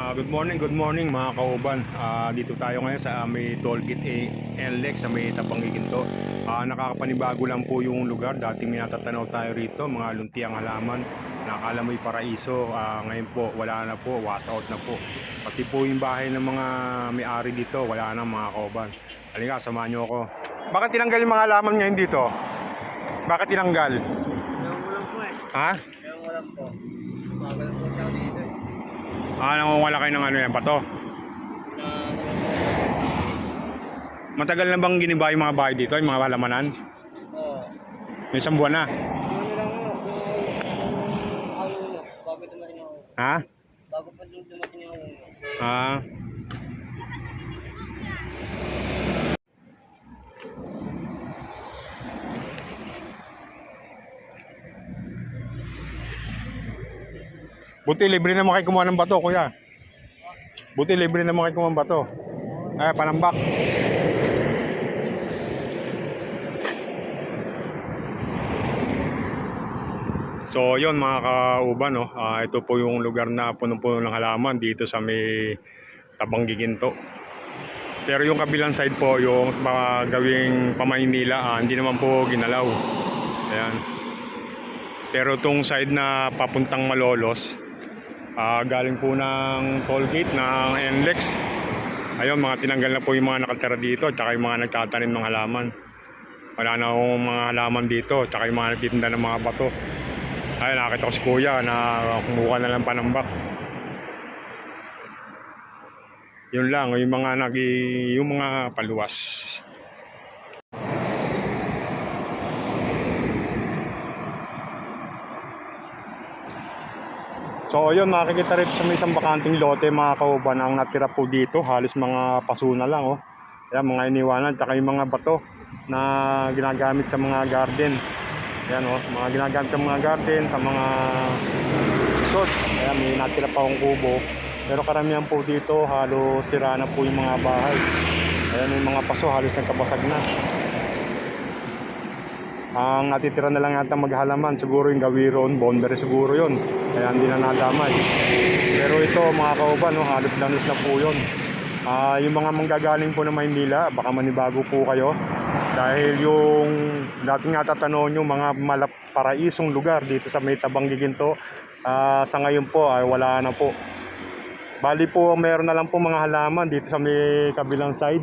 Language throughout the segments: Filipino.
Ah, good morning, good morning mga kauban. Ah, dito tayo ngayon sa may tollgate A- NLEX sa may Tabang Giginto. Ah, nakakapanibago lang po yung lugar. Dating may natatanaw tayo rito, mga luntiang halaman. Nakakala mo'y paraiso. Ah, ngayon po, wala na po, was out na po. Pati po yung bahay ng mga may-ari dito, wala na mga kauban. Halika, samahan niyo ako. Bakit tinanggal yung mga halaman ngayon dito? Bakit tinanggal? Ewan ko lang po eh. Ha? Ewan ko lang po. Magal po siya dito eh. Ah, nangungala kayo ng ano yan, bato? Na, Matagal na bang giniba yung mga bahay dito, yung mga halamanan? oo. May isang buwan na. Ano yung. Ha? Bago pa dumating ako. Ah. Buti libre naman kayo kumuha ng bato, kuya. Buti libre naman kayo kumuha ng bato. Ay, panambak. So, yon mga kauban, no? Ah, ito po yung lugar na punong-puno ng halaman dito sa may Tabang Giginto. Pero yung kabilang side po, yung mga gawing pamaynila, ah, hindi naman po ginalaw. Ayan. Pero itong side na papuntang Malolos, ah, galing po ng toll gate ng NLEX. Ayun, mga tinanggal na po yung mga nakatira dito, tsaka yung mga nagtatanim ng halaman. Wala na akong mga halaman dito, tsaka yung mga nagtitinda ng mga bato. Ay, nakakita ko si Kuya na kumuha na lang panambak. Yun lang, yung mga nagi, yung mga paluwas. So yun, makikita rin sa isang bakanting lote mga kauban ang natira po dito. Halos mga pasuna lang oh. Ayan, mga iniwanan, tsaka yung mga bato na ginagamit sa mga garden. Ayan oh, mga ginagamit sa mga garden, sa mga resort. Ayan, may natira pa akong kubo. Pero karamihan po dito, halos sira na po yung mga bahay. Ayan, yung mga paso, halos nagkabasag na. Ang natitira na lang yata maghalaman, siguro yung gawiron, boundary siguro yon Kaya hindi na nadamay. Pero ito mga kauban, no, halos danos na po yun. Ah, yung mga manggagaling po ng Maynila, baka manibago po kayo. Dahil yung dating natatanong yung mga malaparaisong lugar dito sa may Tabang Giginto, ah, sa ngayon po ay wala na po. Bali po, meron na lang po mga halaman dito sa may kabilang side.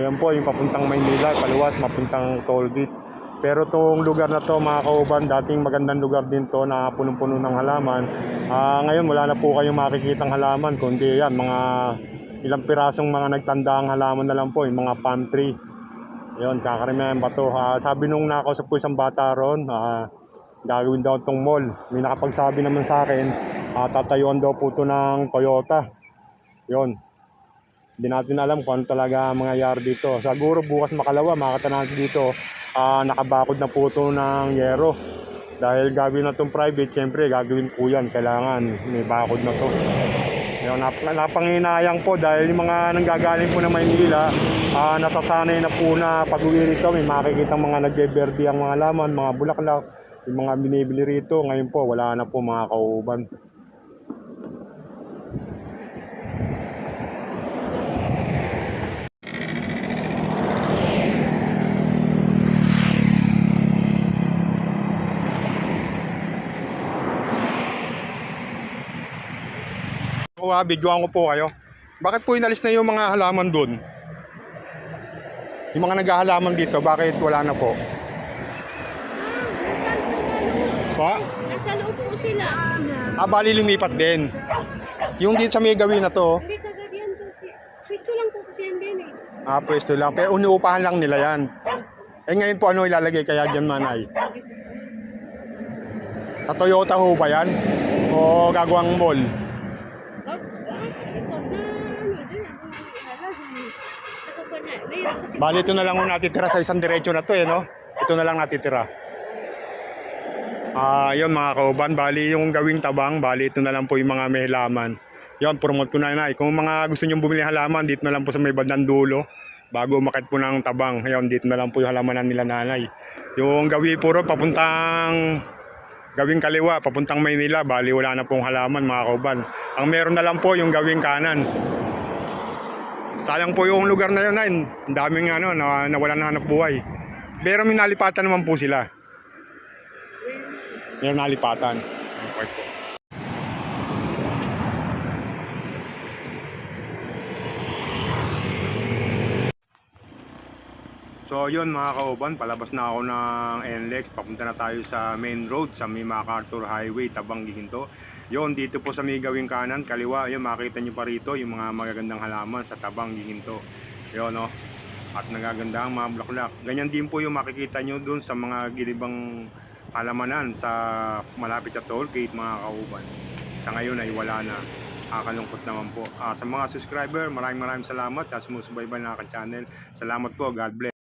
Ayan po, yung papuntang Maynila, paluwas, mapuntang Tollgate. Pero itong lugar na to mga kauban, dating magandang lugar din to na punong-puno ng halaman. Ah, ngayon wala na po kayong makikitang halaman, kundi yan, mga ilang pirasong mga nagtandaang halaman na lang po, yung mga palm tree. Yun, kakaramihan ba to? Ah, sabi nung nakausap ko isang bata ron, ah, gagawin daw itong mall. May nakapagsabi naman sa akin, ah, tatayuan daw po ito ng Toyota. Yun. Hindi natin alam kung ano talaga ang mangyayari dito. Siguro bukas makalawa, makakita dito, ah, nakabakod na po ito ng yero. Dahil gagawin na itong private, syempre gagawin po yan. Kailangan may bakod na to. Yung nap napanginayang po dahil yung mga nanggagaling po na Maynila, ah, nasasanay na po na pag uwi rito, may makikita mga nagbeberdi ang mga laman, mga bulaklak, yung mga binibili rito. Ngayon po, wala na po mga kauban. Ako ha, videoan ko po kayo. Bakit po inalis na yung mga halaman doon? Yung mga naghahalaman dito, bakit wala na po? Pa? Nasa loob po sila. Ah, bali lumipat din. Yung dito sa may gawin na to, Hindi kagad yan kasi. Pwesto lang po kasi yan din eh. ah, pwesto lang. Pero unuupahan lang nila yan. Eh ngayon po ano ilalagay kaya dyan manay? Sa Toyota ho ba yan? O gagawang mall? Oh, ah, ito na ano, dun ako ilalagay. Saka pa na, mayroon kasi Bali ito na lang yung natitira sa isang diretso na to eh, no? Ito na lang natitira. Ah, yun mga kauban, bali yung gawing tabang, bali ito na lang po yung mga may halaman. Yun, promote ko na na. Kung mga gusto nyo bumili halaman, dito na lang po sa may bandang dulo. Bago umakit po ng tabang. Ayun, dito na lang po yung halamanan nila nanay. Yung gawi puro papuntang gawing kaliwa, papuntang Maynila, bali wala na pong halaman mga kauban. Ang meron na lang po yung gawing kanan. Sayang po yung lugar na yun, ay, ang daming ano, na, nawala na hanap buhay. Pero may nalipatan naman po sila. Meron nalipatan. Okay po. So yun mga kauban, palabas na ako ng NLEX, papunta na tayo sa main road sa may MacArthur Highway, Tabang Giginto. Yun, dito po sa may gawing kanan, kaliwa, yun makita nyo pa rito yung mga magagandang halaman sa Tabang Giginto. Yun no, at nagaganda ang mga bulaklak. Ganyan din po yung makikita nyo dun sa mga gilibang halamanan sa malapit sa toll gate mga kauban. Sa ngayon ay wala na. Nakakalungkot naman po. Ah, sa mga subscriber, maraming maraming salamat sa sumusubaybay na aking channel. Salamat po. God bless.